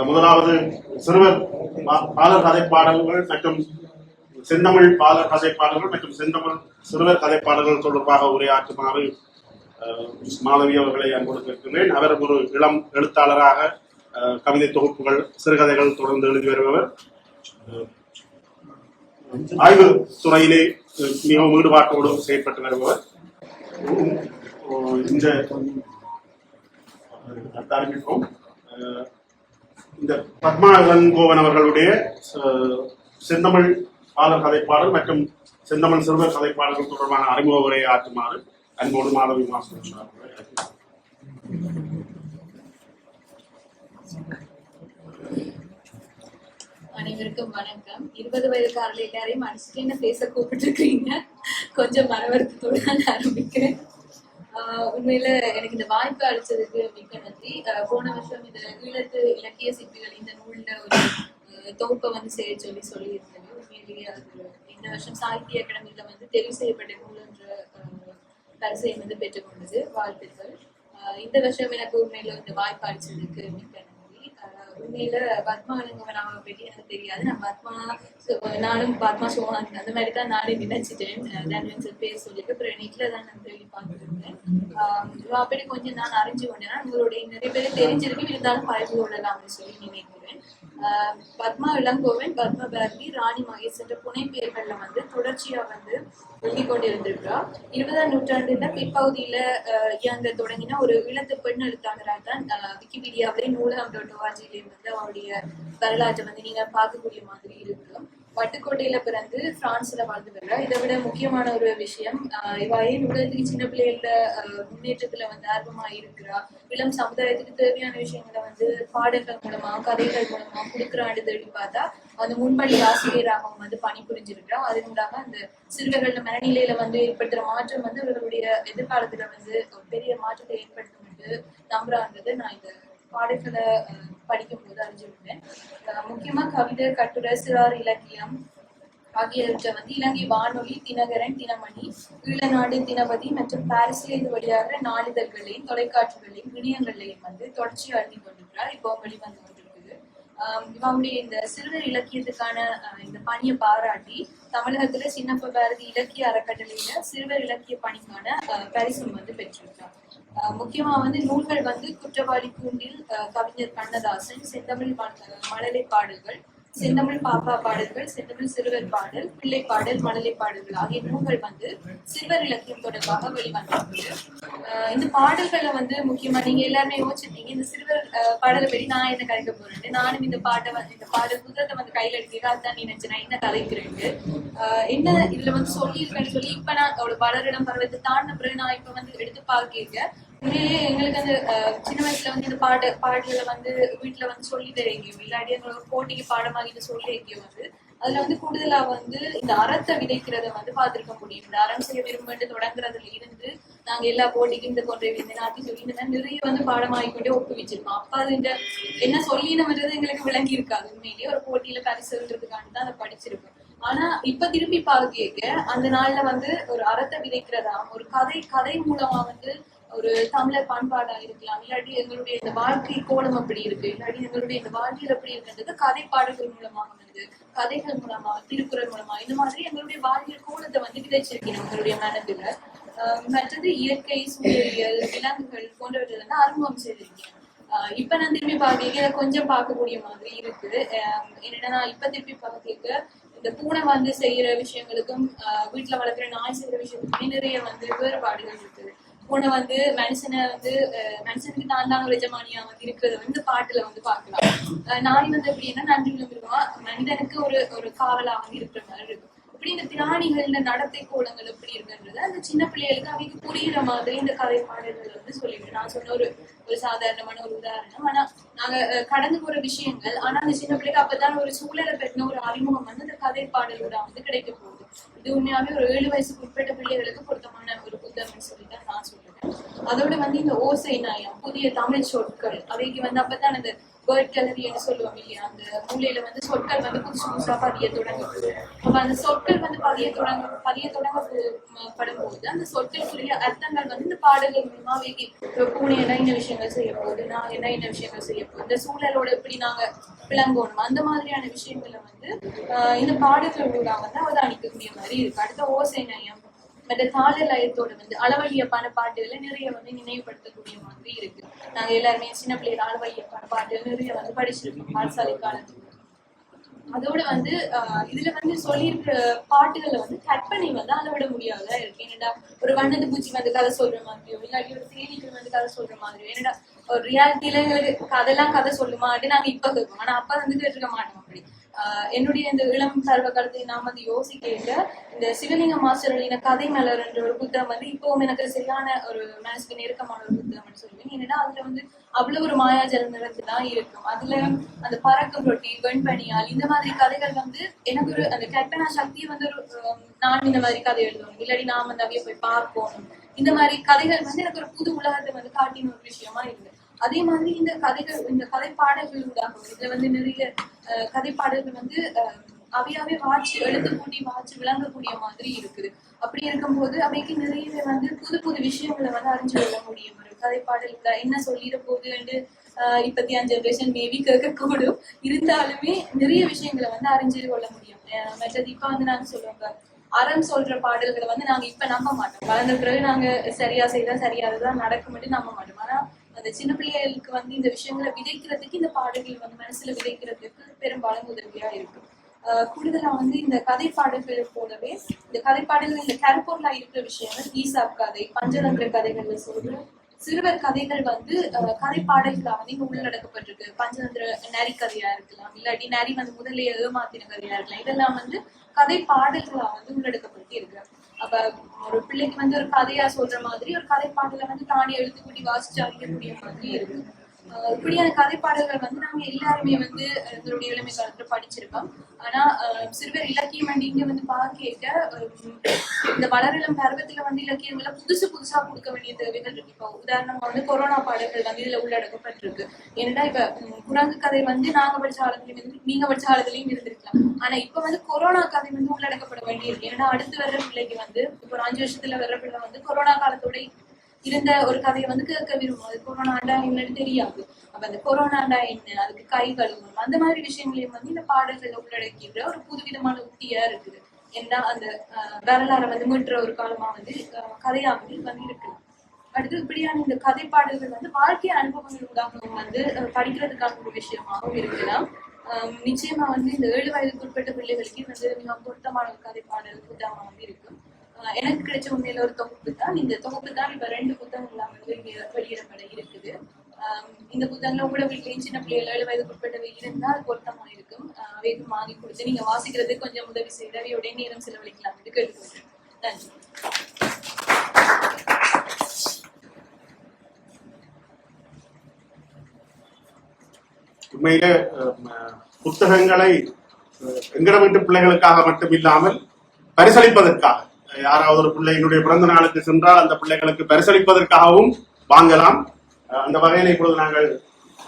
முதலாவது சிறுவர் பா- கதை பாடல்கள் மற்றும் செந்தமிழ் பாலர் கதைப்பாடல்கள் மற்றும் செந்தமிழ் சிறுவர் கதைப்பாடல்கள் தொடர்பாக உரையாற்றுமாறு மாணவி அவர்களை அன்போடு கேட்கிறேன் அவர் ஒரு இளம் எழுத்தாளராக கவிதை தொகுப்புகள் சிறுகதைகள் தொடர்ந்து எழுதி வருபவர். ஆய்வு துறையிலே மிகவும் ஈடுபாட்டோடு செயல்பட்டு வருபவர். இந்த ஆரம்பிப்போம் இந்த பத்மா இளங்கோவன் அவர்களுடைய செந்தமிழ் பாலர் கதைப்பாடல் மற்றும் செந்தமிழ் சிறுவர் கதைப்பாடல்கள் தொடர்பான அறிமுக உரையை ஆற்றுமாறு அன்போடு மாதவி மாசம் அனைவருக்கும் வணக்கம். இருபது வயதுக்காரர்கள் எல்லாரையும் அடிச்சுட்டு என்ன பேச கூப்பிட்டு இருக்கீங்க கொஞ்சம் மனவருத்தத்தோட நான் ஆரம்பிக்கிறேன். உண்மையில எனக்கு இந்த வாய்ப்பு அளிச்சதுக்கு மிக்க நன்றி. போன வருஷம் இந்த ஈழத்து இலக்கிய சிற்பிகள் இந்த நூல்ல ஒரு தொகுப்பை வந்து செய்ய சொல்லி சொல்லியிருந்தது. உண்மையிலேயே அது இந்த வருஷம் சாகித்ய அகாடமியில வந்து தெரிவு செய்யப்பட்ட நூல் என்ற பரிசை வந்து பெற்றுக்கொண்டது வாழ்த்துக்கள். இந்த வருஷம் எனக்கு உண்மையில இந்த வாய்ப்பு அளிச்சதுக்கு மிக்க நன்றி. உண்மையில பத்மா அலங்கவனாவை பற்றி எனக்கு தெரியாது. நான் பத்மா நானும் பத்மா சோஹான் அந்த மாதிரி தான் நானே நினைச்சிட்டேன். டான்வென்சர் பேர் சொல்லிட்டு அப்புறம் நெட்ல தான் நான் தேடி பார்த்துருந்தேன். அப்படி கொஞ்சம் நான் அறிஞ்சு கொண்டேன். உங்களுடைய நிறைய பேர் தெரிஞ்சிருக்கு இருந்தாலும் பழகி கொள்ளலாம்னு சொல்லி நினைக்கிறேன். பத்மா இளங்கோவன் பத்ம பாரதி ராணி மகேஷ் என்ற புனை பெயர்களில் வந்து தொடர்ச்சியா வந்து எழுதி கொண்டிருந்திருக்கிறார் இருபதாம் நூற்றாண்டுல பிற்பகுதியில இயங்க தொடங்கின ஒரு இளத்து பெண் எழுத்தாளராக தான் விக்கிபீடியாவிலே நூலகம் டாட் வந்து அவருடைய வரலாற்றை வந்து நீங்க பார்க்கக்கூடிய மாதிரி இருக்கு. வட்டுக்கோட்டையில பிறந்து பிரான்ஸ்ல வாழ்ந்து வர்றா இதை விட முக்கியமான ஒரு விஷயம் ஆஹ் இவ ஏன் உலகத்துக்கு சின்ன பிள்ளைகள முன்னேற்றத்துல வந்து ஆர்வமா இருக்கிறா? இளம் சமுதாயத்துக்கு தேவையான விஷயங்களை வந்து பாடல்கள் மூலமா கதைகள் மூலமா கொடுக்குறான்னு தேடி பார்த்தா அந்த முன்படி ஆசிரியராகவும் வந்து பணிபுரிஞ்சிருக்கிறா. அதனூடாக அந்த சிறுவர்கள மனநிலையில வந்து ஏற்படுத்துற மாற்றம் வந்து இவர்களுடைய எதிர்காலத்துல வந்து ஒரு பெரிய மாற்றத்தை ஏற்படுத்தும் என்று நம்புறான்றது நான் இந்த பாடல்களை படிக்கும்போது அறிஞ்சிருந்தேன் முக்கியமா கவிதை கட்டுரை சிறார் இலக்கியம் ஆகியவற்றை வந்து இலங்கை வானொலி தினகரன் தினமணி ஈழநாடு தினபதி மற்றும் பாரிஸ்ல இது வழியாக நாளிதழ்களையும் தொலைக்காட்சிகளையும் இணையங்களையும் வந்து தொடர்ச்சி அழுதி கொண்டிருக்கிறார். இப்போ வெளிவந்து கொண்டிருக்குது. இவங்களுடைய இந்த சிறுவர் இலக்கியத்துக்கான இந்த பணியை பாராட்டி தமிழகத்துல சின்னப்ப பாரதி இலக்கிய அறக்கட்டளையில சிறுவர் இலக்கிய பணிக்கான பரிசும் வந்து பெற்றிருக்கார் முக்கியமா வந்து நூல்கள் வந்து குற்றவாளி கூண்டில் கவிஞர் கண்ணதாசன் செந்தமிழ் மழலை பாடல்கள் செந்தமிழ் பாப்பா பாடல்கள் செந்தமிழ் சிறுவர் பாடல் பிள்ளை பாடல் மழலை பாடல்கள் ஆகிய நூல்கள் வந்து சிறுவர் இலக்கியம் தொடர்பாக வெளிவந்திருக்கு இந்த பாடல்களை வந்து முக்கியமா நீங்க எல்லாருமே யோசிச்சிருக்கீங்க இந்த சிறுவர் பாடலை படி நான் என்ன கதைக்க போறேன் நானும் இந்த பாட்டை வந்து இந்த பாடல் புத்தகத்தை வந்து கையில எடுத்தீங்க அதுதான் நினைச்சேன் நான் என்ன கலைக்கிறேன் ஆஹ் என்ன இதுல வந்து சொல்லியிருக்கேன்னு சொல்லி இப்ப நான் அவளோட பலரிடம் பருவத்தை தாண்டின பிறகு நான் இப்ப வந்து எடுத்து பார்க்க உண்மையிலேயே எங்களுக்கு அந்த சின்ன வயசுல வந்து இந்த பாட பாடல்களை வந்து வீட்டுல வந்து சொல்லி தரீங்க இல்லாட்டி எங்களோட போட்டிக்கு பாடமாக சொல்லி வந்து அதுல வந்து கூடுதலா வந்து இந்த அறத்தை விதைக்கிறத வந்து பார்த்திருக்க முடியும். இந்த அறம் செய்ய விரும்பிட்டு தொடங்குறதுல இருந்து நாங்க எல்லா போட்டிக்கும் இந்த கொன்றை இந்த நாட்டி சொல்லி நிறைய வந்து பாடமாகிக்கொண்டே ஒப்புவிச்சிருக்கோம். அப்ப அது இந்த என்ன சொல்லினம்ன்றது எங்களுக்கு விளங்கி இருக்காது. உண்மையிலேயே ஒரு போட்டியில பரிசுன்றதுக்காண்டி தான் அதை படிச்சிருக்கோம். ஆனா இப்ப திரும்பி பார்க்க அந்த நாள்ல வந்து ஒரு அறத்தை விதைக்கிறதா ஒரு கதை கதை மூலமா வந்து ஒரு தமிழர் பண்பாடா இருக்கலாம் இல்லாட்டி எங்களுடைய இந்த வாழ்க்கை கோலம் அப்படி இருக்கு இல்லாட்டி எங்களுடைய இந்த வாழ்க்கையில் அப்படி இருக்குன்றது கதை பாடல்கள் மூலமாக வந்து கதைகள் மூலமா திருக்குறள் மூலமா இந்த மாதிரி எங்களுடைய வாழ்வியல் கோலத்தை வந்து விதைச்சிருக்கேன் எங்களுடைய மனதுல. ஆஹ் மற்றது இயற்கை சூழலியல் விலங்குகள் போன்றவற்றை வந்து அறிமுகம் செய்திருக்கேன் ஆஹ் இப்ப நான் திரும்பி பார்க்க கொஞ்சம் பார்க்கக்கூடிய மாதிரி இருக்கு. என்னன்னா நான் இப்ப திருப்பி பார்க்க இந்த பூனை வந்து செய்யற விஷயங்களுக்கும் ஆஹ் வீட்டுல வளர்க்குற நாய் செய்யற விஷயத்துக்குமே நிறைய வந்து வேறுபாடுகள் இருக்குது பூனை வந்து மனுஷனை வந்து ஆஹ் மனுஷனுக்கு தான் தான் ஒரு எஜமானியா வந்து இருக்கிறத வந்து பாட்டுல வந்து பாக்கலாம் ஆஹ் நாய் வந்து எப்படின்னா நன்றி விழுந்துருவா மனிதனுக்கு ஒரு ஒரு காவலா வந்து இருக்கிற மாதிரி இருக்கும். இப்படி இந்த பிராணிகள்ல நடத்தை கோலங்கள் எப்படி இருக்குன்றத அந்த சின்ன பிள்ளைகளுக்கு அவைக்கு புரியுற மாதிரி இந்த கதை பாடல்கள் வந்து சொல்லிவிடு நான் சொன்ன ஒரு ஒரு சாதாரணமான ஒரு உதாரணம். ஆனா நாங்க கடந்து போற விஷயங்கள் ஆனா அந்த சின்ன பிள்ளைக்கு அப்பதான் ஒரு சூழலை பற்றின ஒரு அறிமுகம் வந்து அந்த கதை பாடலோட வந்து கிடைக்க போகுது. இது உண்மையாவே ஒரு ஏழு வயசுக்கு உட்பட்ட பிள்ளைகளுக்கு பொருத்தமான ஒரு புத்தகம்னு சொல்லி தான் நான் சொல்றேன் அதோட வந்து இந்த ஓசை நாயம் புதிய தமிழ் சொற்கள் அவைக்கு வந்து அப்பதான் அந்த வேர்ட் கலரி என்று சொல்லுவோம் இல்லையா? அந்த மூலையில வந்து சொற்கள் வந்து புதுசு புதுசா பதிய தொடங்குது. அப்ப அந்த சொற்கள் வந்து பதிய தொடங்க பதிய தொடங்க படும்போது அந்த சொற்களுக்குரிய அர்த்தங்கள் வந்து இந்த பாடல்கள் மூலமா வேகி பூனை என்ன என்ன விஷயங்கள் செய்ய போகுது நான் என்ன என்ன விஷயங்கள் செய்ய போகுது இந்த சூழலோட எப்படி நாங்க விளங்கணும் அந்த மாதிரியான விஷயங்களை வந்து ஆஹ் இந்த பாடல்கள் மூலம் வந்து அவதானிக்கக்கூடிய மாதிரி இருக்கு. அடுத்த ஓசை நயம் அந்த தாள லயத்தோட வந்து அளவழியப்பான பாட்டுகளை நிறைய வந்து நினைவுபடுத்தக்கூடிய மாதிரி இருக்கு. நாங்க எல்லாருமே சின்ன பிள்ளைகள் அளவழியப்பான பாட்டுகள் நிறைய வந்து படிச்சிருக்கோம் பாடசாலை காலத்துல. அதோட வந்து ஆஹ் இதுல வந்து சொல்லியிருக்கிற பாட்டுகளை வந்து கற்பனை வந்து அளவிட முடியாத இருக்கு. என்னடா ஒரு வண்ணது பூச்சி வந்து கதை சொல்ற மாதிரியோ இல்லாட்டி ஒரு தேனீக்கள் வந்து கதை சொல்ற மாதிரியோ என்னடா ஒரு ரியாலிட்டியில எங்களுக்கு கதைலாம் கதை சொல்லுமா அப்படின்னு நாங்க இப்ப கேட்போம். ஆனா அப்ப வந்து கேட்டிருக்க மாட்டோம் அப்படி. என்னுடைய இந்த இளம் சர்வ கருத்தை நான் வந்து யோசிக்க இந்த சிவலிங்க மாஸ்டர் கதை மலர் என்ற ஒரு புத்தகம் வந்து இப்பவும் எனக்கு சரியான ஒரு மனசுக்கு நெருக்கமான ஒரு புத்தகம்னு சொல்லுவேன் ஏன்னா அதுல வந்து அவ்வளவு ஒரு மாயாஜல நிறத்து தான் இருக்கும். அதுல அந்த பறக்கும் ரொட்டி வெண்பனியால் இந்த மாதிரி கதைகள் வந்து எனக்கு ஒரு அந்த கற்பனா சக்தியை வந்து ஒரு நான் இந்த மாதிரி கதை எழுதணும். இல்லாடி நான் வந்து அவைய போய் பார்ப்போம் இந்த மாதிரி கதைகள் வந்து எனக்கு ஒரு புது உலகத்தை வந்து காட்டின ஒரு விஷயமா இருக்கு. அதே மாதிரி இந்த கதைகள் இந்த கதைப்பாடல்கள் உண்டாகும் இதுல வந்து நிறைய அஹ், வந்து அவையாவே வாட்சி எழுதக்கூடிய வாட்சி விளங்கக்கூடிய மாதிரி இருக்குது. அப்படி இருக்கும்போது அவைக்கு நிறையவே வந்து புது புது விஷயங்களை வந்து அறிஞ்சு கொள்ள முடியும். ஒரு கதை என்ன சொல்லிட போகுதுன்னு ஆஹ் அஞ்சு ஜென்ரேஷன் மேபி கேட்கக்கூடும். இருந்தாலுமே நிறைய விஷயங்களை வந்து அறிஞ்சு கொள்ள முடியும். அஹ் மற்றது இப்ப வந்து நாங்க சொல்லுவாங்க அறம் சொல்ற பாடல்களை வந்து நாங்க இப்ப நம்ப மாட்டோம். வளர்ந்த பிறகு நாங்க சரியா செய்தா சரியானதான் நடக்கும்னு நம்ப மாட்டோம். ஆனா அந்த சின்ன பிள்ளைகளுக்கு வந்து இந்த விஷயங்களை விதைக்கிறதுக்கு இந்த பாடல்கள் வந்து மனசுல விதைக்கிறதுக்கு பெரும்பாலும் உதவியா இருக்கு. ஆஹ் கூடுதலா வந்து இந்த கதை பாடல்கள் போலவே இந்த கதை பாடல்கள் இந்த கருப்பொருளா இருக்கிற விஷயங்கள் ஈசாப் கதை பஞ்சதந்திர கதைகள்ல சொல்ற சிறுவர் கதைகள் வந்து ஆஹ் கதை பாடல்களா வந்து இங்க உள்ளடக்கப்பட்டிருக்கு. பஞ்சதந்திர நரி கதையா இருக்கலாம் இல்லாட்டி நரி வந்து முதல்ல ஏமாத்தின கதையா இருக்கலாம். இதெல்லாம் வந்து கதை பாடல்களா வந்து உள்ளடக்கப்பட்டு இருக்கு அப்ப ஒரு பிள்ளைக்கு வந்து ஒரு கதையா சொல்ற மாதிரி ஒரு கதை பாட்டுல வந்து தானே எழுத்துக்கூட்டி வாசிச்சு அறியக்கூடிய மாதிரி இருக்கு. இப்படியான கதை பாடல்கள் வந்து நாங்க எல்லாருமே வந்து அஹ், எங்களுடைய இளமை காலத்துல படிச்சிருக்கோம். ஆனா சிறுவர் இலக்கியம் வந்து இங்க வந்து பாக்க இந்த வளரிளம் பருவத்துல வந்து இலக்கியங்களை புதுசு புதுசா கொடுக்க வேண்டிய தேவைகள் இருக்கு. இப்போ உதாரணமா வந்து கொரோனா பாடல்கள் வந்து இதுல உள்ளடக்கப்பட்டிருக்கு ஏன்னா இப்ப குரங்கு கதை வந்து நாங்க படிச்ச காலத்துலயும் இருந்து நீங்க படிச்ச காலத்துலயும் இருந்திருக்கலாம். ஆனா இப்ப வந்து கொரோனா கதை வந்து உள்ளடக்கப்பட வேண்டியிருக்கு. ஏன்னா அடுத்து வர்ற பிள்ளைக்கு வந்து இப்போ ஒரு அஞ்சு வருஷத்துல வர்ற பிள்ளை வந்து கொரோனா காலத்தோட இருந்த ஒரு கதையை வந்து கேட்க விரும்பும். அது கொரோனாண்டா என்னன்னு தெரியாது. அப்ப அந்த கொரோனாண்டா என்ன? அதுக்கு கை கழுவணும். அந்த மாதிரி விஷயங்களையும் வந்து இந்த பாடல்கள் உள்ளடக்கின்ற ஒரு புதுவிதமான உத்தியா இருக்குது. ஏன்னா அந்த ஆஹ், வரலாறை வந்து மீட்டுற ஒரு காலமா வந்து ஆஹ், கதையா வந்து இது வந்து அடுத்து இப்படியான இந்த கதை பாடல்கள் வந்து வாழ்க்கை அனுபவங்கள் உதாகவும் வந்து படிக்கிறதுக்கான ஒரு விஷயமாகவும் இருக்கலாம். ஆஹ் நிச்சயமா வந்து இந்த ஏழு வயதுக்குட்பட்ட பிள்ளைகளுக்கு வந்து மிக பொருத்தமான ஒரு கதை பாடல் புத்தகமாக வந்து இருக்கும் எனக்கு கிடைச்ச உண்மையில ஒரு தொகுப்பு தான் இந்த தொகுப்பு தான் இப்ப ரெண்டு புத்தகங்களா வந்து இங்க வெளியிடப்பட இருக்குது. ஆஹ் இந்த புத்தகங்கள் உங்களோட வீட்லயும் சின்ன பிள்ளைகள் ஏழு வயதுக்குட்பட்டவை இருந்தா அது பொருத்தமா இருக்கும். வேகம் வாங்கி கொடுத்து நீங்க வாசிக்கிறதுக்கு கொஞ்சம் உதவி செய்து அவையோட நேரம் செலவழிக்கலாம் என்று கேட்டுக்கொள்கிறேன். நன்றி. உண்மையில புத்தகங்களை எங்கட வீட்டு பிள்ளைகளுக்காக மட்டும் இல்லாமல் பரிசளிப்பதற்காக. யாராவது ஒரு பிள்ளையினுடைய பிறந்த நாளுக்கு சென்றால் அந்த பிள்ளைகளுக்கு பரிசளிப்பதற்காகவும் வாங்கலாம். அந்த வகையில இப்பொழுது நாங்கள்